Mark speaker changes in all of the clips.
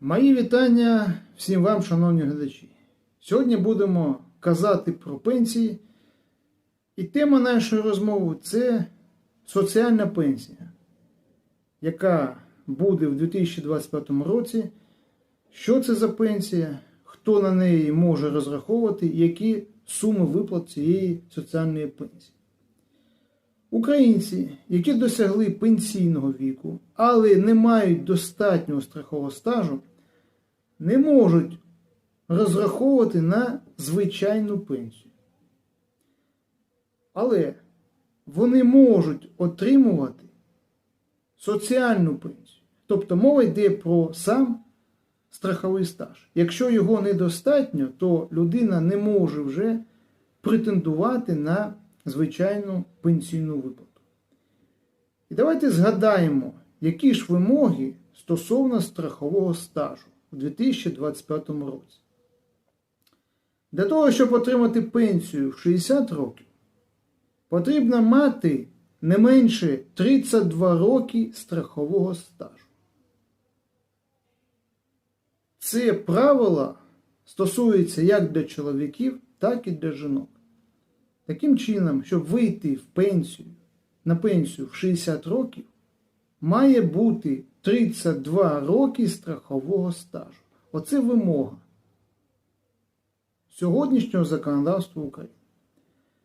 Speaker 1: Мої вітання всім вам, шановні глядачі. Сьогодні будемо казати про пенсії. І тема нашої розмови це соціальна пенсія, яка буде в 2025 році. Що це за пенсія, хто на неї може розраховувати, які суми виплат цієї соціальної пенсії. Українці, які досягли пенсійного віку, але не мають достатнього страхового стажу, не можуть розраховувати на звичайну пенсію. Але вони можуть отримувати соціальну пенсію. Тобто мова йде про сам страховий стаж. Якщо його недостатньо, то людина не може вже претендувати на звичайну пенсійну виплату. І давайте згадаємо, які ж вимоги стосовно страхового стажу у 2025 році. Для того, щоб отримати пенсію в 60 років, потрібно мати не менше 32 роки страхового стажу. Це правило стосується як для чоловіків, так і для жінок. Таким чином, щоб вийти в пенсію, на пенсію в 60 років, має бути 32 роки страхового стажу. Оце вимога сьогоднішнього законодавства України.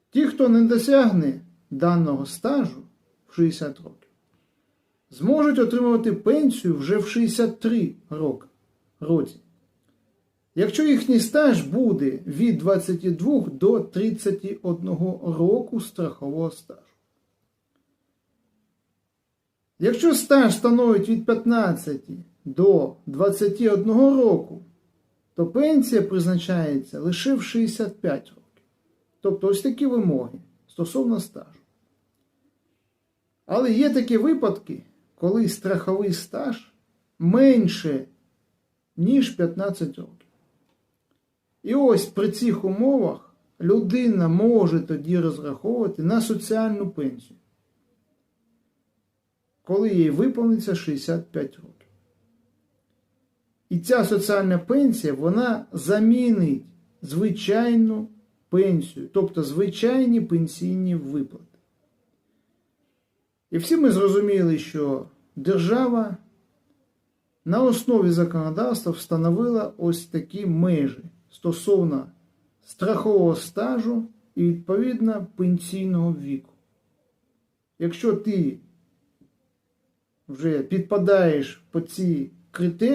Speaker 1: Ті, хто не досягне даного стажу в 60 років, зможуть отримувати пенсію вже в 63 роки, році. Якщо їхній стаж буде від 22 до 31 року страхового стажу. Якщо стаж становить від 15 до 21 року, то пенсія призначається лише в 65 років. Тобто ось такі вимоги стосовно стажу. Але є такі випадки, коли страховий стаж менше, ніж 15 років. І ось при цих умовах людина може тоді розраховувати на соціальну пенсію, коли їй виповниться 65 років. І ця соціальна пенсія вона замінить звичайну пенсію, тобто звичайні пенсійні виплати. І всі ми зрозуміли, що держава на основі законодавства встановила ось такі межі стосовно страхового стажу і відповідно пенсійного віку. Якщо ти вже підпадаєш по ці критерії,